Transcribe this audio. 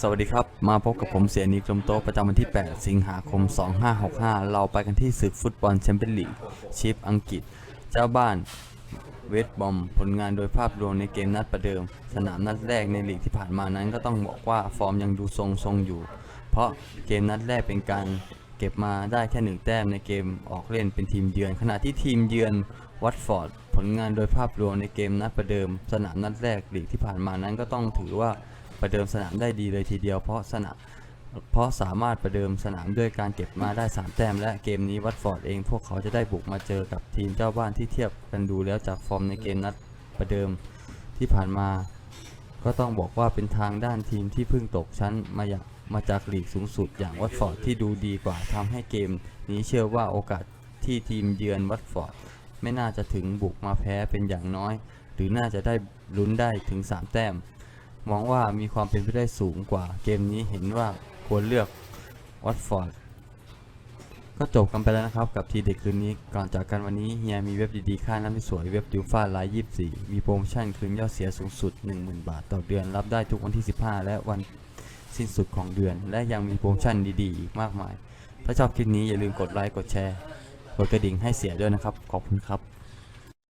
สวัสดีครับ มาพบกับผมเสียนิกลมโตประจำวันที่ 8 สิงหาคม 2565 เราไปกันที่ศึกฟุตบอลแชมเปี้ยนลีกชิปอังกฤษ เจ้าบ้านเวสต์บอมผลงานโดยภาพรวมในเกมนัดประเดิม สนามนัดแรกในลีกที่ผ่านมานั้นก็ต้องบอกว่าฟอร์มยังดูทรงทรงๆอยู่ เพราะเกมนัดแรกเป็นการเก็บมาได้แค่หนึ่งแต้มในเกมออกเล่นเป็นทีมเยือน ขณะที่ทีมเยือนวัตฟอร์ดผลงานโดยภาพรวมในเกมนัดประเดิม สนามนัดแรกลีกที่ผ่านมานั้นก็ต้องถือว่า ประเดิมสนามได้ดีเลยทีเดียวเพราะสนามเพราะสามารถประเดิมสนามด้วยการเก็บมาได้ 3 แต้ม และเกมนี้วัตฟอร์ดเองพวกเขาจะได้บุกมาเจอกับทีมเจ้าบ้านที่เทียบกันดูแล้วจากฟอร์มในเกมนัดประเดิมที่ผ่านมา ก็ต้องบอกว่าเป็นทางด้านทีมที่เพิ่งตกชั้นมาอย่างมาจากลีกสูงสุดอย่างวัตฟอร์ดที่ดูดีกว่าทำให้เกม นี้เชื่อว่าโอกาสที่ทีมเยือนวัตฟอร์ดไม่น่าจะถึงบุกมาแพ้เป็นอย่างน้อย หรือน่าจะได้ลุ้นได้ถึง 3 แต้ม มองว่ามีความเป็นไปได้สูงกว่าเกมนี้เห็นว่าควรเลือกวัตฟอร์ดก็จบกันไปแล้วนะครับกับทีเด็กคืนนี้ก่อนจากกันวันนี้เฮียมีเว็บดีๆ ค่าน้ำที่สวยเว็บดิวฟ้าไลท์ยี่สี่มีโปรโมชั่นคืนยอดเสียสูงสุด 10,000 บาทต่อเดือนรับได้ทุกวันที่ 15 และวันสิ้นสุดของเดือน และยังมีโปรโมชั่นดีๆอีกมากมาย ถ้าชอบคลิปนี้อย่าลืมกดไลค์กดแชร์กดกระดิ่งให้เสียด้วยนะครับ ขอบคุณครับ